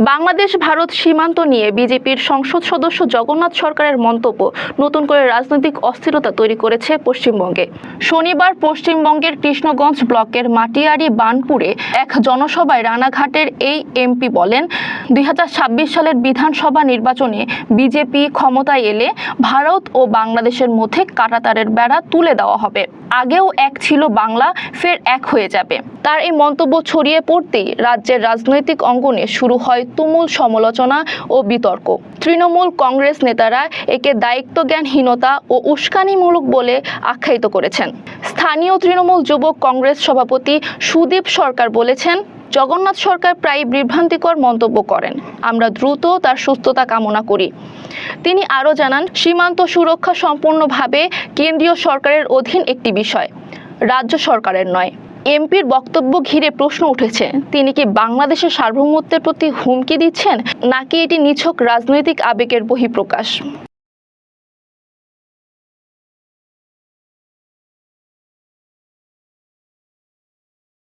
বাংলাদেশ, ভারত সীমান্ত নিয়ে বিজেপির সংসদ সদস্য জগন্নাথ সরকারের মন্তব্য নতুন করে রাজনৈতিক অস্থিরতা তৈরি করেছে পশ্চিমবঙ্গে। শনিবার পশ্চিমবঙ্গের কৃষ্ণগঞ্জ ব্লকের মাটিয়ারি বানপুরে এক জনসভায় রানাঘাটের এই এমপি বলেন দু হাজার ছাব্বিশ সালের বিধানসভা নির্বাচনে বিজেপি ক্ষমতায় এলে ভারত ও বাংলাদেশের মধ্যে কাঁটাতারের বেড়া তুলে দেওয়া হবে। আগেও এক ছিল বাংলা, ফের এক হয়ে যাবে। তার এই মন্তব্য ছড়িয়ে পড়তেই রাজ্যের রাজনৈতিক অঙ্গনে শুরু হয় তুমুল সমালোচনা ও বিতর্ক। তৃণমূল কংগ্রেস নেতারা একে দায়িত্বজ্ঞানহীনতা ও উস্কানিমূলক বলে আখ্যায়িত করেছেন। স্থানীয় তৃণমূল যুবক কংগ্রেস সভাপতি সুদীপ সরকার বলেছেন জগন্নাথ সরকার প্রায় বিভ্রান্তিকর মন্তব্য করেন। আমরা দ্রুত তার সুস্থতা কামনা করি। তিনি আরও জানান, সীমান্ত সুরক্ষা সম্পূর্ণভাবে কেন্দ্রীয় সরকারের অধীন একটি বিষয়, রাজ্য সরকারের নয়। এমপির বক্তব্য ঘিরে প্রশ্ন উঠেছে, তিনি কি বাংলাদেশের সার্বভৌমত্বের প্রতি হুমকি দিচ্ছেন, নাকি এটি নিছক রাজনৈতিক আবেগের বহিঃপ্রকাশ?